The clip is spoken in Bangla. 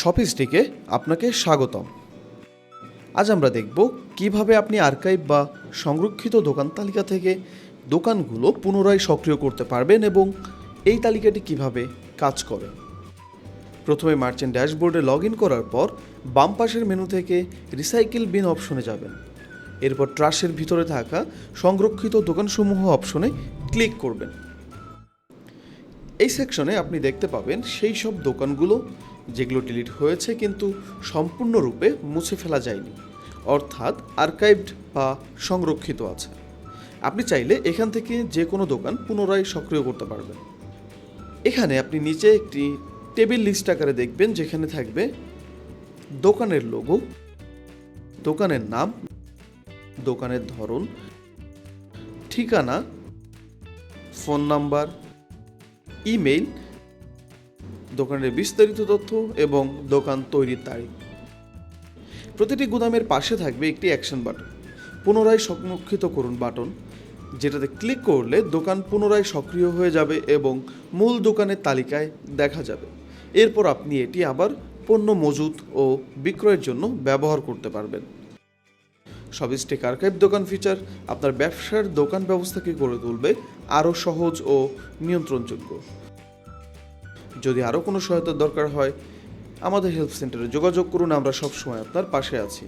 শপিসটিকে আপনাকে স্বাগতম। আজ আমরা দেখব কীভাবে আপনি আর্কাইভ বা সংরক্ষিত দোকান তালিকা থেকে দোকানগুলো পুনরায় সক্রিয় করতে পারবেন এবং এই তালিকাটি কীভাবে কাজ করে। প্রথমে মার্চেন্ট ড্যাশবোর্ডে লগ ইন করার পর বাম পাশের মেনু থেকে রিসাইকেল বিন অপশনে যাবেন। এরপর ট্রাশের ভিতরে থাকা সংরক্ষিত দোকানসমূহ অপশনে ক্লিক করবেন। এই সেকশনে আপনি দেখতে পাবেন সেই সব দোকানগুলো যেগুলো ডিলিট হয়েছে কিন্তু সম্পূর্ণরূপে মুছে ফেলা যায়নি। অর্থাৎ আর্কাইভড বা সংরক্ষিত আছে। আপনি চাইলে এখান থেকে যে কোনো দোকান পুনরায় সক্রিয় করতে পারবেন। এখানে আপনি নিচে একটি টেবিল লিস্ট আকারে দেখবেন যেখানে থাকবে দোকানের লোগো, দোকানের নাম, দোকানের ধরন, ঠিকানা, ফোন নাম্বার, ইমেইল দোকানের বিস্তারিত তথ্য এবং দোকান তৈরির তারিখ। প্রতিটি গুদামের পাশে থাকবে একটি অ্যাকশন বাটন। পুনরায় সংরক্ষিত করুন বাটন, যেটাতে ক্লিক করলে দোকান পুনরায় সক্রিয় হয়ে যাবে এবং মূল দোকানের তালিকায় দেখা যাবে। এরপর আপনি এটি আবার পণ্য মজুত ও বিক্রয়ের জন্য ব্যবহার করতে পারবেন। সবিস্টেক আর্কাইভ দোকান ফিচার আপনার ব্যবসার দোকান ব্যবস্থাকে গড়ে তুলবে আরও সহজ ও নিয়ন্ত্রণযোগ্য। যদি আরও কোনো সহায়তার দরকার হয়, আমাদের হেল্প সেন্টারে যোগাযোগ করুন, আমরা সবসময় আপনার পাশে আছি।